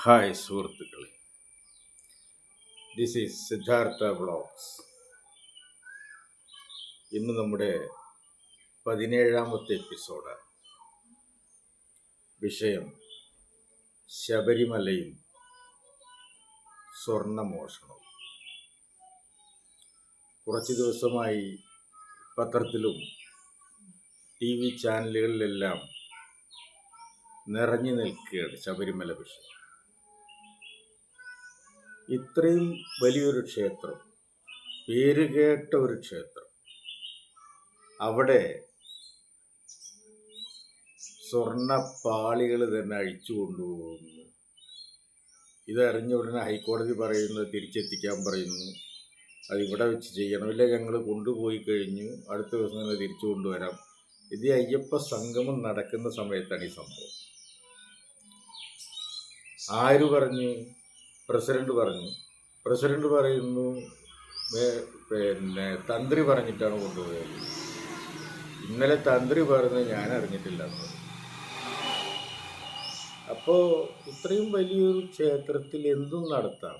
Hi സുഹൃത്തുക്കളെ. This is Siddhartha vlogs ഇന്ന് നമ്മുടെ പതിനേഴാമത്തെ എപ്പിസോഡ് വിഷയം ശബരിമലയും സ്വർണമോഷണവും. കുറച്ച് ദിവസമായി പത്രത്തിലും ടി വി ചാനലുകളിലെല്ലാം നിറഞ്ഞു നിൽക്കുകയാണ് ശബരിമല വിഷയം. ഇത്രയും വലിയൊരു ക്ഷേത്രം പേരുകേട്ട ഒരു ക്ഷേത്രം. അവിടെ സ്വർണപ്പാളികൾ തന്നെ അഴിച്ചു കൊണ്ടുപോകുന്നു. ഇതറിഞ്ഞ ഉടനെ ഹൈക്കോടതി പറയുന്നു തിരിച്ചെത്തിക്കാൻ പറയുന്നു. അതിവിടെ വെച്ച് ചെയ്യണമില്ല ഞങ്ങൾ കൊണ്ടുപോയി കഴിഞ്ഞു. അടുത്ത ദിവസം തന്നെ തിരിച്ചു കൊണ്ടുവരാം. ഇത് അയ്യപ്പ സംഗമം നടക്കുന്ന സമയത്താണ് ഈ സംഭവം. ആര് പറഞ്ഞു? പ്രസിഡന്റ് പറഞ്ഞു. പ്രസിഡന്റ് പറയുന്നു പിന്നെ തന്ത്രി പറഞ്ഞിട്ടാണ് കൊണ്ടുപോയത്. ഇന്നലെ തന്ത്രി പറഞ്ഞത് ഞാൻ അറിഞ്ഞിട്ടില്ല അപ്പോൾ അപ്പോ ഇത്രയും വലിയൊരു ക്ഷേത്രത്തിൽ എന്തും നടത്താം.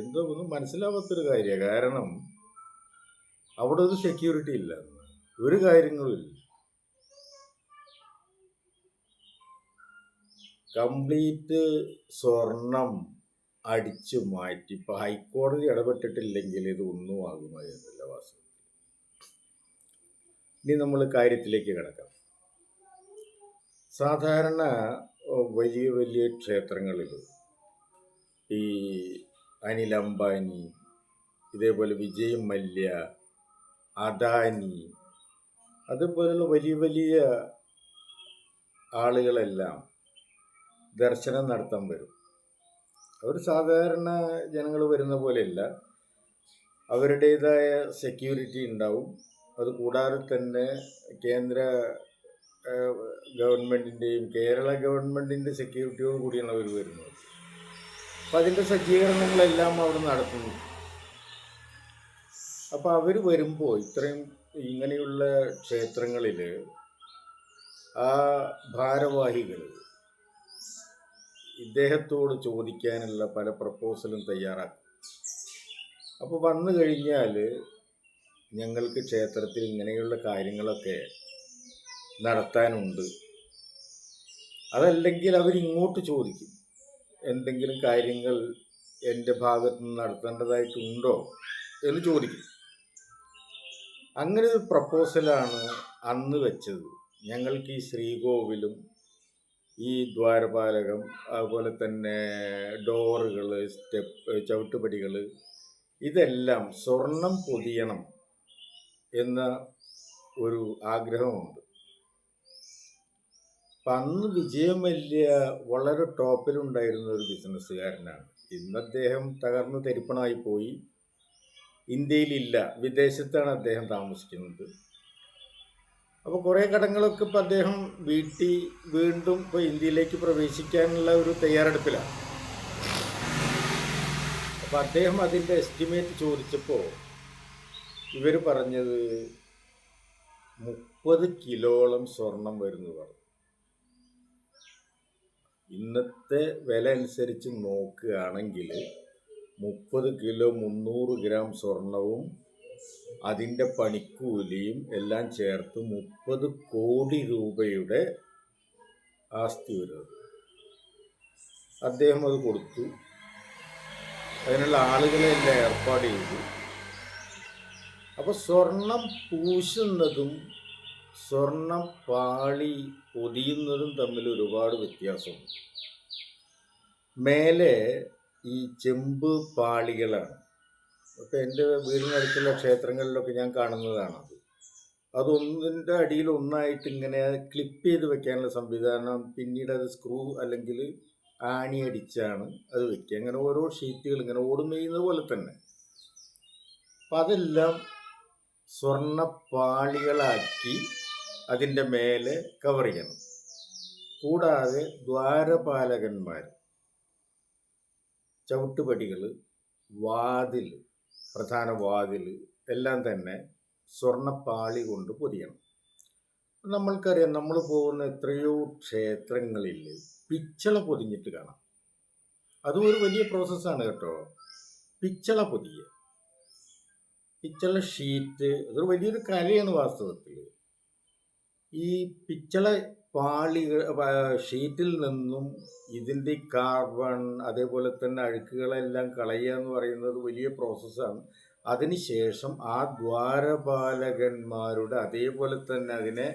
എന്തോ ഒന്നും മനസ്സിലാവാത്തൊരു കാര്യമാണ്. കാരണം അവിടെ ഒരു സെക്യൂരിറ്റി ഇല്ല. ഒരു കാര്യങ്ങളും ഇല്ല. കംപ്ലീറ്റ് സ്വർണം അടിച്ചു മാറ്റി. ഇപ്പൊ ഹൈക്കോടതി ഇടപെട്ടിട്ടില്ലെങ്കിൽ ഇത് ഒന്നും ആകുമായിരുന്നില്ല വാസ്തവത്തിൽ. ഇനി നമ്മൾ കാര്യത്തിലേക്ക് കിടക്കാം. സാധാരണ വലിയ വലിയ ക്ഷേത്രങ്ങളിൽ ഈ അനിൽ അംബാനി ഇതേപോലെ വിജയ് മല്യ അദാനി അതുപോലുള്ള വലിയ വലിയ ആളുകളെല്ലാം ദർശനം നടത്താൻ വരും. അവർ സാധാരണ ജനങ്ങൾ വരുന്ന പോലെയല്ല. അവരുടേതായ സെക്യൂരിറ്റി ഉണ്ടാവും. അതുകൂടാതെ തന്നെ കേന്ദ്ര ഗവൺമെന്റിന്റെയും കേരള ഗവൺമെന്റിന്റെ സെക്യൂരിറ്റിയോട് കൂടിയാണ് അവർ വരുന്നത്. അപ്പം അതിന്റെ സജ്ജീകരണങ്ങളെല്ലാം അവർ നടത്തുന്നു. അപ്പോൾ അവർ വരുമ്പോൾ ഇത്രയും ഇങ്ങനെയുള്ള ക്ഷേത്രങ്ങളിൽ ആ ഭാരവാഹികൾ ഇദ്ദേഹത്തോട് ചോദിക്കാനുള്ള പല പ്രപ്പോസലും തയ്യാറാക്കും. അപ്പോൾ വന്നു കഴിഞ്ഞാൽ ഞങ്ങൾക്ക് ക്ഷേത്രത്തിൽ ഇങ്ങനെയുള്ള കാര്യങ്ങളൊക്കെ നടത്താനുണ്ട്. അതല്ലെങ്കിൽ അവരിങ്ങോട്ട് ചോദിക്കും. എന്തെങ്കിലും കാര്യങ്ങൾ എന്റെ ഭാഗത്ത് നിന്ന് നടത്തേണ്ടതായിട്ടുണ്ടോ എന്ന് ചോദിക്കും. അങ്ങനെ ഒരു പ്രപ്പോസലാണ് അന്ന് വെച്ചത്. ഞങ്ങൾക്ക് ഈ ശ്രീകോവിലും ഈ ദ്വാരപാലകം അതുപോലെ തന്നെ ഡോറുകൾ സ്റ്റെപ്പ് ചവിട്ടുപടികൾ ഇതെല്ലാം സ്വർണം പൊതിയണം എന്ന ഒരു ആഗ്രഹമുണ്ട്. അപ്പം അന്ന് വിജയമല്യ വളരെ ടോപ്പിലുണ്ടായിരുന്ന ഒരു ബിസിനസ്സുകാരനാണ്. ഇന്ന് അദ്ദേഹം തകർന്ന് തരിപ്പണമായി പോയി. ഇന്ത്യയിലില്ല വിദേശത്താണ് അദ്ദേഹം താമസിക്കുന്നത്. അപ്പോൾ കുറേ കടങ്ങളൊക്കെ ഇപ്പോൾ അദ്ദേഹം വീട്ടി വീണ്ടും ഇപ്പോൾ ഇന്ത്യയിലേക്ക് പ്രവേശിക്കാനുള്ള ഒരു തയ്യാറെടുപ്പിലാണ് അപ്പോൾ അദ്ദേഹം അതിന്റെ എസ്റ്റിമേറ്റ് ചോദിച്ചപ്പോൾ ഇവർ പറഞ്ഞത് മുപ്പത് കിലോളം സ്വർണം വരുന്നു പറഞ്ഞു. ഇന്നത്തെ വില അനുസരിച്ച് നോക്കുകയാണെങ്കിൽ മുപ്പത് കിലോ മുന്നൂറ് ഗ്രാം സ്വർണവും അതിന്റെ പണിക്കൂലിയും എല്ലാം ചേർത്ത് മുപ്പത് കോടി രൂപയുടെ ആസ്തി വരുന്നത് അദ്ദേഹം അത് കൊടുത്തു. അതിനുള്ള ആളുകളെ എല്ലാം ഏർപ്പാട് ചെയ്തു. അപ്പോൾ സ്വർണം പൂശുന്നതും സ്വർണം പാളി പൊതിയുന്നതും തമ്മിൽ ഒരുപാട് വ്യത്യാസമുണ്ട്. മേലെ ഈ ചെമ്പ് പാളികളാണ്. അപ്പോൾ എന്റെ വീടിനടുത്തുള്ള ക്ഷേത്രങ്ങളിലൊക്കെ ഞാൻ കാണുന്നതാണ് അത്. അതൊന്നിന്റെ അടിയിൽ ഒന്നായിട്ട് ഇങ്ങനെ ക്ലിപ്പ് ചെയ്ത് വെക്കാനുള്ള സംവിധാനം പിന്നീട് അത് സ്ക്രൂ അല്ലെങ്കിൽ ആണി അടിച്ചാണ് അത് വെക്കുക. അങ്ങനെ ഓരോ ഷീറ്റുകൾ ഇങ്ങനെ ഓടുമെയ്യുന്നത് പോലെ തന്നെ. അപ്പം അതെല്ലാം സ്വർണപ്പാളികളാക്കി അതിന്റെ മേലെ കവർ ചെയ്യണം. കൂടാതെ ദ്വാരപാലകന്മാർ ചവിട്ടുപടികൾ വാതിൽ പ്രധാന വാതിൽ എല്ലാം തന്നെ സ്വർണപ്പാളി കൊണ്ട് പൊതിയണം. നമ്മൾക്കറിയാം നമ്മൾ പോകുന്ന എത്രയോ ക്ഷേത്രങ്ങളിൽ പിച്ചള പൊതിഞ്ഞിട്ട് കാണാം. അതും ഒരു വലിയ പ്രോസസ്സാണ് കേട്ടോ. പിച്ചള പൊതിയ പിച്ചള ഷീറ്റ് അതൊരു വലിയൊരു കലയാണ് വാസ്തവത്തിൽ. ഈ പിച്ചള പാളികൾ ഷീറ്റിൽ നിന്നും ഇതിന്റെ കാർബൺ അതേപോലെ തന്നെ അഴുക്കുകളെല്ലാം കളയുക എന്ന് പറയുന്നത് വലിയ പ്രോസസ്സാണ്. അതിനുശേഷം ആ ദ്വാരപാലകന്മാരുടെ അതേപോലെ തന്നെ അതിനെ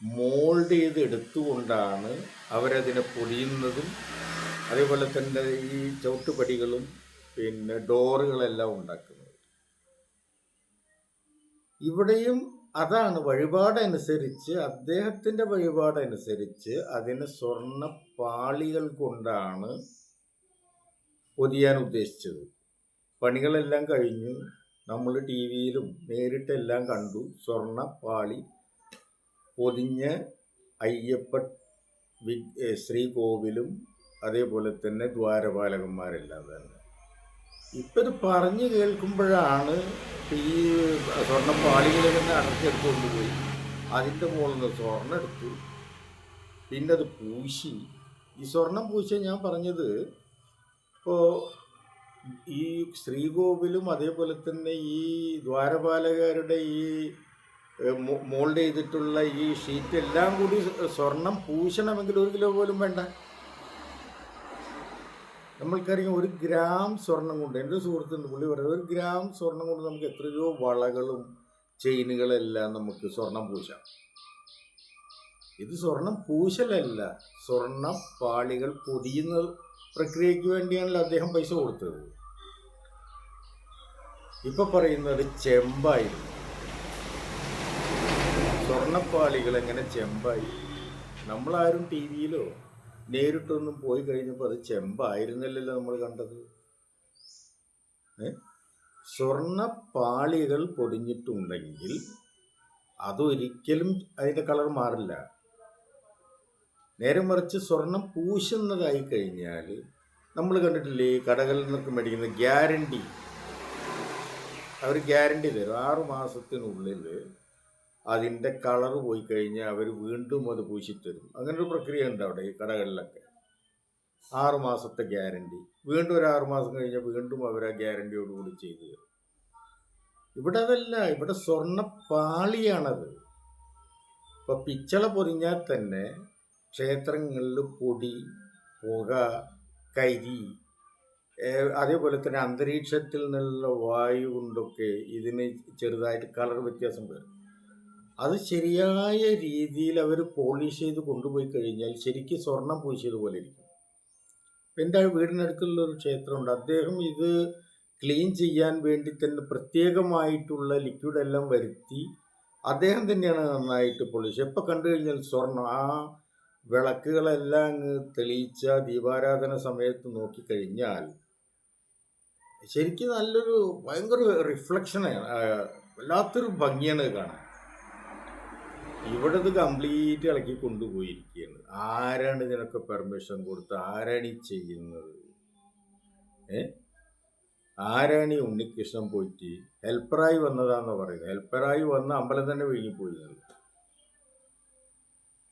മോൾഡ് ചെയ്ത് എടുത്തുകൊണ്ടാണ് അവരതിനെ പൊടിയുന്നതും അതേപോലെ തന്നെ ഈ ചവിട്ടുപടികളും പിന്നെ ഡോറുകളെല്ലാം ഉണ്ടാക്കുന്നത്. ഇവിടെയും അതാണ് വഴിപാടനുസരിച്ച് അദ്ദേഹത്തിന്റെ വഴിപാടനുസരിച്ച് അതിന് സ്വർണ പാളികൾ കൊണ്ടാണ് പൊതിയാൻ ഉദ്ദേശിച്ചത്. പണികളെല്ലാം കഴിഞ്ഞു. നമ്മൾ ടി വിയിലും നേരിട്ടെല്ലാം കണ്ടു. സ്വർണ പാളി പൊതിഞ്ഞ് അയ്യപ്പ ശ്രീകോവിലും അതേപോലെ തന്നെ ദ്വാരപാലകന്മാരെല്ലാം തന്നെ. ഇപ്പം ഇത് പറഞ്ഞു കേൾക്കുമ്പോഴാണ് ഈ സ്വർണ പാളികളിൽ നിന്ന് അടച്ചെടുത്തുകൊണ്ട് പോയി. അതിന്റെ മുകളിൽ നിന്ന് സ്വർണം എടുത്തു. പിന്നെ അത് പൂശി. ഈ സ്വർണം പൂശ ഞാൻ പറഞ്ഞത് ഇപ്പോൾ ഈ ശ്രീകോവിലും അതേപോലെ തന്നെ ഈ ദ്വാരപാലകരുടെ ഈ മോൾഡ് ചെയ്തിട്ടുള്ള ഈ ഷീറ്റ് എല്ലാം കൂടി സ്വർണം പൂശണമെങ്കിൽ ഒരു കിലോ പോലും വേണ്ട. നമ്മൾക്കറിയാം ഒരു ഗ്രാം സ്വർണം കൊണ്ട് എന്റെ സുഹൃത്തുണ്ട് പുള്ളി പറയുന്നത് ഒരു ഗ്രാം സ്വർണം കൊണ്ട് നമുക്ക് എത്രയോ വളകളും ചെയിനുകളെല്ലാം നമുക്ക് സ്വർണം പൂശാം. ഇത് സ്വർണം പൂശലല്ല സ്വർണ പാളികൾ പൊതിയുന്ന പ്രക്രിയയ്ക്ക് വേണ്ടിയാണല്ലോ അദ്ദേഹം പൈസ കൊടുത്തത്. ഇപ്പൊ പറയുന്നത് ചെമ്പായിരുന്നു. സ്വർണപ്പാളികൾ എങ്ങനെ ചെമ്പായി? നമ്മളാരും ടി വിയിലോ നേരിട്ടൊന്നും പോയി കഴിഞ്ഞപ്പോൾ അത് ചെമ്പായിരുന്നില്ലല്ലോ നമ്മൾ കണ്ടത്. സ്വർണ പാളികൾ പൊതിഞ്ഞിട്ടുണ്ടെങ്കിൽ അതൊരിക്കലും അതിന്റെ കളർ മാറില്ല. നേരെ മറിച്ച് സ്വർണം പൂശുന്നതായി കഴിഞ്ഞാൽ നമ്മൾ കണ്ടിട്ടില്ലേ ഈ കടകളിൽ നിന്നൊക്കെ മേടിക്കുന്ന ഗ്യാരണ്ടി. അവർ ഗ്യാരണ്ടി തരും. ആറു മാസത്തിനുള്ളിൽ അതിന്റെ കളർ പോയി കഴിഞ്ഞാൽ അവർ വീണ്ടും അത് പൂശിത്തരും അങ്ങനൊരു പ്രക്രിയ ഉണ്ട് അവിടെ ഈ കടകളിലൊക്കെ. ആറ് മാസത്തെ ഗ്യാരണ്ടി വീണ്ടും ഒരു ആറ് മാസം കഴിഞ്ഞാൽ വീണ്ടും അവർ ആ ഗ്യാരണ്ടിയോടുകൂടി ചെയ്തു തരും. ഇവിടെ അതല്ല ഇവിടെ സ്വർണ പാളിയാണത്. ഇപ്പൊ പിച്ചള പൊതിഞ്ഞാൽ തന്നെ ക്ഷേത്രങ്ങളിൽ പൊടി പുക കരി അതേപോലെ തന്നെ അന്തരീക്ഷത്തിൽ നിന്നുള്ള വായു കൊണ്ടൊക്കെ ഇതിന് ചെറുതായിട്ട് കളർ വ്യത്യാസം വരും. അത് ശരിയായ രീതിയിൽ അവർ പോളിഷ് ചെയ്ത് കൊണ്ടുപോയി കഴിഞ്ഞാൽ ശരിക്കും സ്വർണം പൂശിയതുപോലെ ഇരിക്കും. എന്റെ വീടിനടുത്തുള്ള ഒരു ക്ഷേത്രമുണ്ട്. അദ്ദേഹം ഇത് ക്ലീൻ ചെയ്യാൻ വേണ്ടി തന്നെ പ്രത്യേകമായിട്ടുള്ള ലിക്വിഡ് എല്ലാം വരുത്തി അദ്ദേഹം തന്നെയാണ് നന്നായിട്ട് പോളിഷ് എപ്പോൾ കണ്ടു കഴിഞ്ഞാൽ സ്വർണം ആ വിളക്കുകളെല്ലാം അങ്ങ് തെളിയിച്ച ദീപാരാധന സമയത്ത് നോക്കിക്കഴിഞ്ഞാൽ ശരിക്കും നല്ലൊരു ഭയങ്കര റിഫ്ലക്ഷനാണ് വല്ലാത്തൊരു ഭംഗിയാണ് കാണാൻ. ഇവിടെ ഇത് കംപ്ലീറ്റ് ഇളക്കി കൊണ്ടുപോയിരിക്കുകയാണ്. ആരാണ് ഇതിനൊക്കെ പെർമിഷൻ കൊടുത്ത് ആരാണ് ഈ ചെയ്യുന്നത്? ഏ? ആരാണ് ഈ ഉണ്ണികൃഷ്ണൻ പോയിട്ട് ഹെൽപ്പറായി വന്നതാന്ന് പറയുന്നത്? ഹെൽപ്പറായി വന്ന അമ്പലം തന്നെ വിഴുങ്ങിപ്പോയി എന്നുള്ളത്.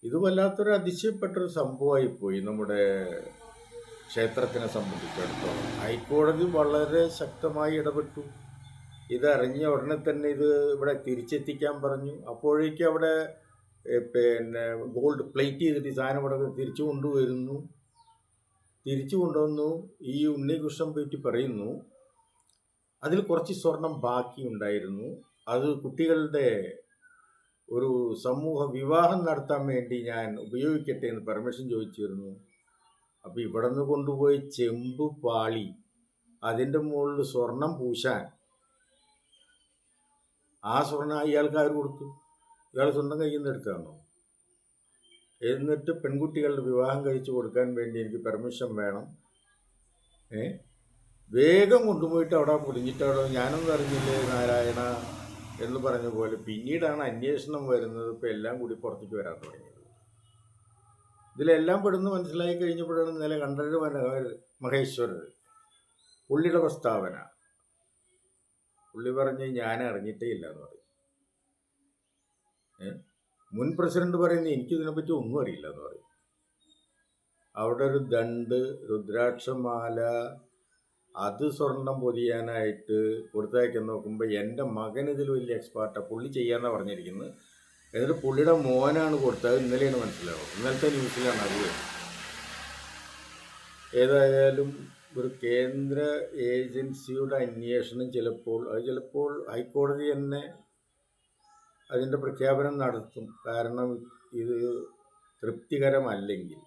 ഇത് വല്ലാത്തൊരു അതിശയപ്പെട്ടൊരു സംഭവമായി പോയി നമ്മുടെ ക്ഷേത്രത്തിനെ സംബന്ധിച്ചിടത്തോളം. ഹൈക്കോടതി വളരെ ശക്തമായി ഇടപെട്ടു. ഇതറിഞ്ഞ ഉടനെ തന്നെ ഇത് ഇവിടെ തിരിച്ചെത്തിക്കാൻ പറഞ്ഞു. അപ്പോഴേക്കും അവിടെ പിന്നെ ഗോൾഡ് പ്ലേറ്റ് ചെയ്തിട്ട് സാധനം ഇവിടെ തിരിച്ചു കൊണ്ടുവരുന്നു. തിരിച്ചു കൊണ്ടുവന്നു. ഈ ഉണ്ണികൃഷ്ണൻ പേറ്റി പറയുന്നു അതിൽ കുറച്ച് സ്വർണം ബാക്കി ഉണ്ടായിരുന്നു. അത് കുട്ടികളുടെ ഒരു സമൂഹ വിവാഹം നടത്താൻ വേണ്ടി ഞാൻ ഉപയോഗിക്കട്ടെ എന്ന് പെർമിഷൻ ചോദിച്ചിരുന്നു. അപ്പോൾ ഇവിടെ നിന്ന് കൊണ്ടുപോയി ചെമ്പ് പാളി അതിന്റെ മുകളിൽ സ്വർണം പൂശാൻ ആ സ്വർണം ഇയാൾക്ക് ആര് കൊടുത്തു? ഇയാൾ സ്വന്തം കയ്യിൽ നിന്ന് എടുത്തതാണോ എന്നിട്ട് പെൺകുട്ടികളുടെ വിവാഹം കഴിച്ചു കൊടുക്കാൻ വേണ്ടി എനിക്ക് പെർമിഷൻ വേണം. ഏ? വേഗം കൊണ്ടുപോയിട്ട് അവിടെ പൊടിഞ്ഞിട്ട് അവിടെ ഞാനൊന്നും അറിഞ്ഞില്ലേ നാരായണ എന്ന് പറഞ്ഞ പോലെ പിന്നീടാണ് അന്വേഷണം വരുന്നത്. ഇപ്പം എല്ലാം കൂടി പുറത്തേക്ക് വരാൻ തുടങ്ങിയത്. ഇതിലെല്ലാം പെടുന്നു മനസ്സിലായി കഴിഞ്ഞപ്പോഴാണ് ഇന്നലെ മനോഹർ മഹേശ്വരർ പുള്ളിയുടെ പ്രസ്താവന. പുള്ളി പറഞ്ഞ് ഞാൻ അറിഞ്ഞിട്ടേ ഇല്ല എന്ന് പറയും? മുൻ പ്രസിഡന്റ് പറയുന്നത് എനിക്കിതിനെപ്പറ്റി ഒന്നും അറിയില്ല എന്ന് പറയും. അവിടെ ഒരു ദണ്ട് രുദ്രാക്ഷമാല അത് സ്വർണം പൊതിയാനായിട്ട് കൊടുത്തയക്കാൻ നോക്കുമ്പോൾ എന്റെ മകൻ ഇതിൽ വലിയ എക്സ്പേർട്ടാണ് പുള്ളി ചെയ്യാന്നാണ് പറഞ്ഞിരിക്കുന്നത്. എന്നിട്ട് പുള്ളിയുടെ മോനാണ് കൊടുത്തത്. ഇന്നലെയാണ് മനസ്സിലാവുക ഇന്നലത്തെ ന്യൂസിലാണ് അത്. ഏതായാലും ഒരു കേന്ദ്ര ഏജൻസിയുടെ അന്വേഷണം ചിലപ്പോൾ അത് ചിലപ്പോൾ ഹൈക്കോടതി തന്നെ അതിന്റെ പ്രഖ്യാപനം നടത്തും. കാരണം ഇത് തൃപ്തികരമല്ലെങ്കിൽ.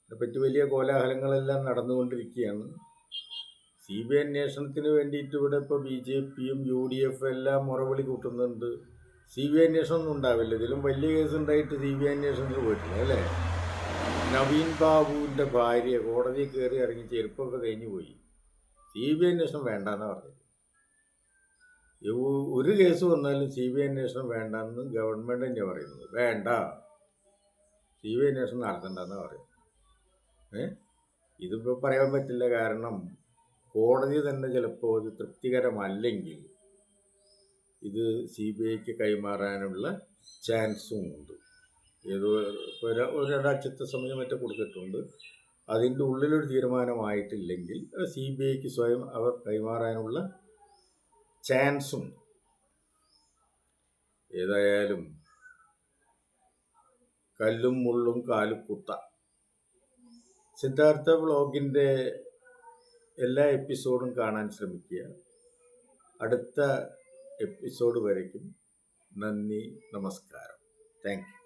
അതിനെപ്പറ്റി വലിയ കോലാഹലങ്ങളെല്ലാം നടന്നുകൊണ്ടിരിക്കുകയാണ്. സി ബി ഐ അന്വേഷണത്തിന് വേണ്ടിയിട്ട് ഇവിടെ ഇപ്പോൾ ബി ജെ പിയും യു ഡി എഫും എല്ലാം മുറവിളി കൂട്ടുന്നുണ്ട്. സി ബി ഐ അന്വേഷണം ഒന്നും ഉണ്ടാവില്ല. ഇതിലും വലിയ കേസ് ഉണ്ടായിട്ട് സി ബി ഐ അന്വേഷണത്തിൽ പോയിട്ടില്ല അല്ലേ? നവീൻ ബാബുവിന്റെ ഭാര്യ കോടതിയിൽ കയറി ഇറങ്ങി ചെരുപ്പൊക്കെ കഴിഞ്ഞു പോയി സി ബി ഐ അന്വേഷണം വേണ്ടെന്നാണ് പറഞ്ഞത്. ഒരു കേസ് വന്നാലും സി ബി ഐ അന്വേഷണം വേണ്ടെന്ന് ഗവൺമെന്റ് തന്നെയാണ് പറയുന്നത്. വേണ്ട. സി ബി ഐ അന്വേഷണം നടത്തണ്ടെന്ന് പറയും ഏ? ഇതിപ്പോൾ പറയാൻ പറ്റില്ല കാരണം കോടതി തന്നെ ചിലപ്പോൾ ഇത് തൃപ്തികരമല്ലെങ്കിൽ ഇത് സി ബി ഐക്ക് കൈമാറാനുള്ള ചാൻസും ഉണ്ട് ഏതോ ഇപ്പോൾ ഒരു ഒരു രണ്ടാഴ്ചത്തെ സമയം മറ്റേ കൊടുത്തിട്ടുണ്ട്. അതിന്റെ ഉള്ളിലൊരു തീരുമാനമായിട്ടില്ലെങ്കിൽ സി ബി ഐക്ക് സ്വയം അവർ കൈമാറാനുള്ള ചാൻസും ഏതായാലും കല്ലും മുള്ളും കാലുക്കുത്ത സിദ്ധാർത്ഥ വ്ളോഗിന്റെ എല്ലാ എപ്പിസോഡും കാണാൻ ശ്രമിക്കുക. അടുത്ത എപ്പിസോഡ് വരയ്ക്കും. നന്ദി നമസ്കാരം. Thank you.